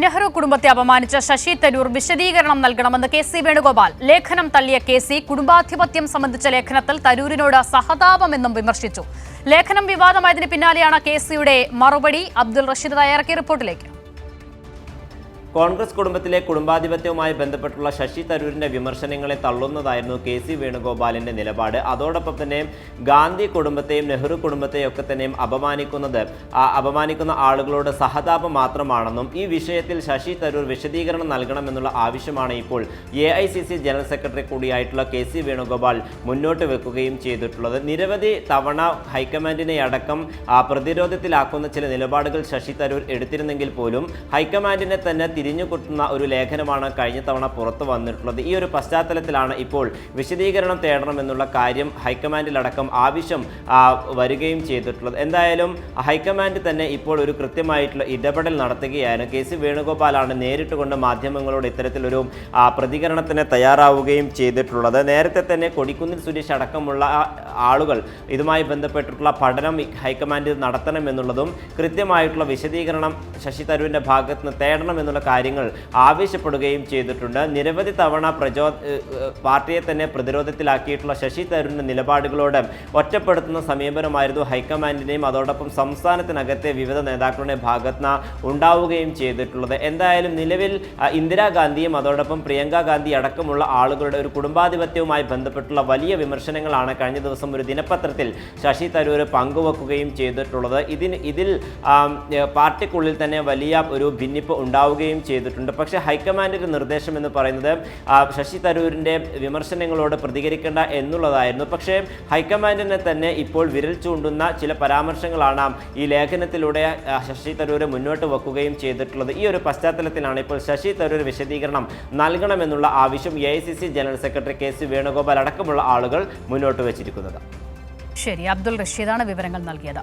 നെഹ്റു കുടുംബത്തെ അപമാനിച്ച ശശി തരൂർ വിശദീകരണം നൽകണമെന്ന് കെ സി വേണുഗോപാൽ. ലേഖനം തള്ളിയ കെ സി കുടുംബാധിപത്യം സംബന്ധിച്ച ലേഖനത്തിൽ തരൂരിനോട് സഹതാപമെന്നും വിമർശിച്ചു. ലേഖനം വിവാദമായതിന് പിന്നാലെയാണ് കെ സിയുടെ മറുപടി. അബ്ദുൾ റഷീദ് തയ്യാറാക്കിയ റിപ്പോർട്ടിലേക്ക്. കോൺഗ്രസ് കുടുംബത്തിലെ കുടുംബാധിപത്യവുമായി ബന്ധപ്പെട്ടുള്ള ശശി തരൂരിന്റെ വിമർശനങ്ങളെ തള്ളുന്നതായിരുന്നു കെ സി വേണുഗോപാലിന്റെ നിലപാട്. അതോടൊപ്പം തന്നെ ഗാന്ധി കുടുംബത്തെയും നെഹ്റു കുടുംബത്തെയും ഒക്കെ തന്നെയും അപമാനിക്കുന്നത് അപമാനിക്കുന്ന ആളുകളോട് സഹതാപം മാത്രമാണെന്നും ഈ വിഷയത്തിൽ ശശി തരൂർ വിശദീകരണം നൽകണമെന്നുള്ള ആവശ്യമാണ് ഇപ്പോൾ എ ജനറൽ സെക്രട്ടറി കൂടിയായിട്ടുള്ള കെ സി വേണുഗോപാൽ മുന്നോട്ട് വെക്കുകയും ചെയ്തിട്ടുള്ളത്. നിരവധി തവണ ഹൈക്കമാൻഡിനെ അടക്കം പ്രതിരോധത്തിലാക്കുന്ന ചില നിലപാടുകൾ ശശി തരൂർ എടുത്തിരുന്നെങ്കിൽ പോലും ഹൈക്കമാൻഡിനെ തന്നെ തിരിഞ്ഞുകൊട്ടുന്ന ഒരു ലേഖനമാണ് കഴിഞ്ഞ തവണ പുറത്തു വന്നിട്ടുള്ളത്. ഈ ഒരു പശ്ചാത്തലത്തിലാണ് ഇപ്പോൾ വിശദീകരണം തേടണമെന്നുള്ള കാര്യം ഹൈക്കമാൻഡിലടക്കം ആവശ്യം വരികയും ചെയ്തിട്ടുള്ളത്. എന്തായാലും ഹൈക്കമാൻഡ് തന്നെ ഇപ്പോൾ ഒരു കൃത്യമായിട്ടുള്ള ഇടപെടൽ നടത്തുകയാണ്. കെ സി വേണുഗോപാലാണ് നേരിട്ട് കൊണ്ട് മാധ്യമങ്ങളോട് ഇത്തരത്തിലൊരു പ്രതികരണത്തിന് തയ്യാറാവുകയും ചെയ്തിട്ടുള്ളത്. നേരത്തെ തന്നെ കൊടിക്കുന്നിൽ സുരേഷ് അടക്കമുള്ള ആളുകൾ ഇതുമായി ബന്ധപ്പെട്ടിട്ടുള്ള പഠനം ഹൈക്കമാൻഡ് നടത്തണമെന്നുള്ളതും കൃത്യമായിട്ടുള്ള വിശദീകരണം ശശി തരൂരിന്റെ ഭാഗത്ത് നിന്ന് തേടണം എന്നുള്ള കാര്യങ്ങൾ ആവശ്യപ്പെടുകയും ചെയ്തിട്ടുണ്ട്. നിരവധി തവണ പ്രചോ പാർട്ടിയെ തന്നെ പ്രതിരോധത്തിലാക്കിയിട്ടുള്ള ശശി തരൂരിന്റെ നിലപാടുകളോട് ഒറ്റപ്പെടുത്തുന്ന സമീപനമായിരുന്നു ഹൈക്കമാൻഡിന്റെയും അതോടൊപ്പം സംസ്ഥാനത്തിനകത്തെ വിവിധ നേതാക്കളുടെ ഭാഗത്തുനിന്ന് ഉണ്ടാവുകയും ചെയ്തിട്ടുള്ളത്. എന്തായാലും നിലവിൽ ഇന്ദിരാഗാന്ധിയും അതോടൊപ്പം പ്രിയങ്ക ഗാന്ധി അടക്കമുള്ള ആളുകളുടെ ഒരു കുടുംബാധിപത്യവുമായി ബന്ധപ്പെട്ടുള്ള വലിയ വിമർശനങ്ങളാണ് കഴിഞ്ഞ ദിവസം ഒരു ദിനപത്രത്തിൽ ശശി തരൂർ പങ്കുവെക്കുകയും ചെയ്തിട്ടുള്ളത്. ഇതിന് ഇതിൽ പാർട്ടിക്കുള്ളിൽ തന്നെ വലിയ ഒരു ഭിന്നിപ്പ് ഉണ്ടാവുകയും ചെയ്തിട്ടുണ്ട്. പക്ഷേ ഹൈക്കമാൻഡിന്റെ നിർദ്ദേശം എന്ന് പറയുന്നത് ശശി തരൂരിന്റെ വിമർശനങ്ങളോട് പ്രതികരിക്കേണ്ട എന്നുള്ളതായിരുന്നു. പക്ഷേ ഹൈക്കമാൻഡിനെ തന്നെ ഇപ്പോൾ വിരൽ ചൂണ്ടുന്ന ചില പരാമർശങ്ങളാണ് ഈ ലേഖനത്തിലൂടെ ശശി തരൂർ മുന്നോട്ട് വെക്കുകയും ചെയ്തിട്ടുള്ളത്. ഈ ഒരു പശ്ചാത്തലത്തിലാണ് ഇപ്പോൾ ശശി തരൂർ വിശദീകരണം നൽകണമെന്നുള്ള ആവശ്യം a general secretary K C Venugopal അടക്കമുള്ള ആളുകൾ മുന്നോട്ട് വെച്ചിരിക്കുന്നത്. ശരി അബ്ദുൾ റഷീദാണ് വിവരങ്ങൾ നൽകിയത്.